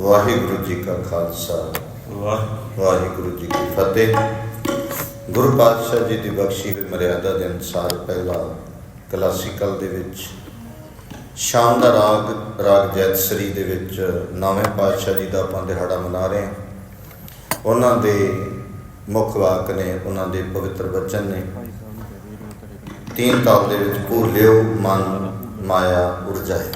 ਵਾਹਿਗੁਰੂ ਜੀ ਕਾ ਖਾਲਸਾ। ਵਾਹ ਵਾਹਿਗੁਰੂ ਜੀ ਕੀ ਫਤਿਹ। ਗੁਰੂ ਪਾਤਸ਼ਾਹ ਜੀ ਦੀ ਬਖਸ਼ੀ ਹੋਈ ਮਰਿਆਦਾ ਦੇ ਅਨੁਸਾਰ ਪਹਿਲਾ ਕਲਾਸੀਕਲ ਦੇ ਵਿੱਚ, ਸ਼ਾਮ ਦਾ ਰਾਗ ਰਾਗ ਜੈਤਸਰੀ ਦੇ ਵਿੱਚ ਨਵੇਂ ਪਾਤਸ਼ਾਹ ਜੀ ਦਾ ਆਪਾਂ ਦਿਹਾੜਾ ਮਨਾ ਰਹੇ ਹਾਂ। ਉਹਨਾਂ ਦੇ ਮੁੱਖ ਵਾਕ ਨੇ, ਉਹਨਾਂ ਦੇ ਪਵਿੱਤਰ ਬਚਨ ਨੇ। ਤੀਨ ਤਾਲ ਦੇ ਵਿੱਚ ਭੂਲਿਓ ਮਨ ਮਾਇਆ ਉਰਜਾਏ।